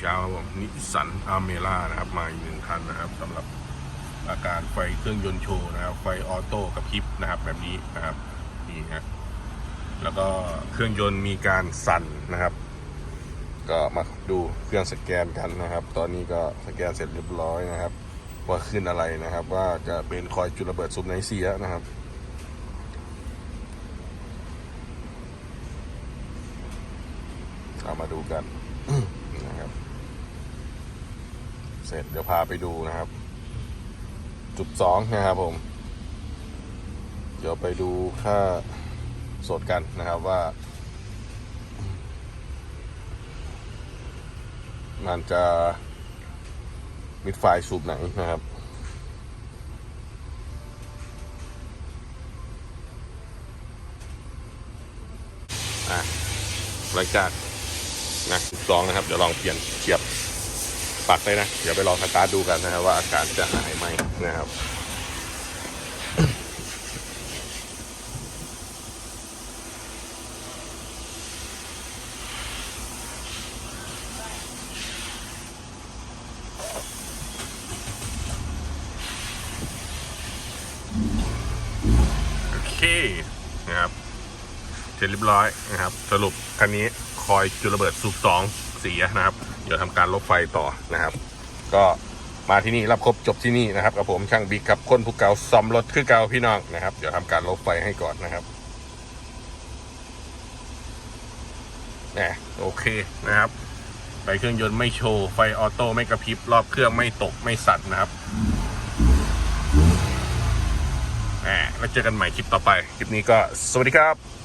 เช้าครับผมนิสันอาเมล่านะครับ มาอีกหนึ่งคันนะครับสำหรับอาการไฟเครื่องยนต์โชว์นะครับ ไฟออโต้กับพริบนะครับ แบบนี้นะครับนี่ฮะแล้วก็เครื่องยนต์มีการสั่นนะครับ ก็มาดูเครื่องสแกนกันนะครับ ตอนนี้ก็สแกนเสร็จเรียบร้อยนะครับ ว่าขึ้นอะไรนะครับ ว่าจะเป็นคอยจุดระเบิดซุมไนเสียนะครับเอามาดูกัน เสร็จเดี๋ยวพาไปดูนะครับ จุดสองนะครับผม เดี๋ยวไปดูค่าสดกันนะครับว่า มันจะมิดไฟสูบไหนนะครับอะหลังจากนะลองนะครับ เดี๋ยวลองเปลี่ยนเทียบ ปักเลยนะ เดี๋ยวไปลองสตาร์ทดูกันนะครับว่าอาการจะหายไหมนะครับโอเคนะครับเสร็จเรียบร้อยนะครับ สรุปคันนี้คอยจุดระเบิดสูบสองเสียนะครับ เดี๋ยวทำการลบไฟต่อนะครับ ก็มาที่นี่รับครบจบที่นี่นะครับกับผมช่างบิ๊กครับคนผู้เก่าซ่อมรถคือเก่าพี่น้องนะครับ เดี๋ยวทำการลบไฟให้ก่อนนะครับแหมโอเคนะครับไฟเครื่องยนต์ไม่โชว์ไฟออโต้ไม่กระพริบรอบเครื่องไม่ตกไม่สั่นนะครับแล้วเจอกันใหม่คลิปต่อไป คลิปนี้ก็สวัสดีครับ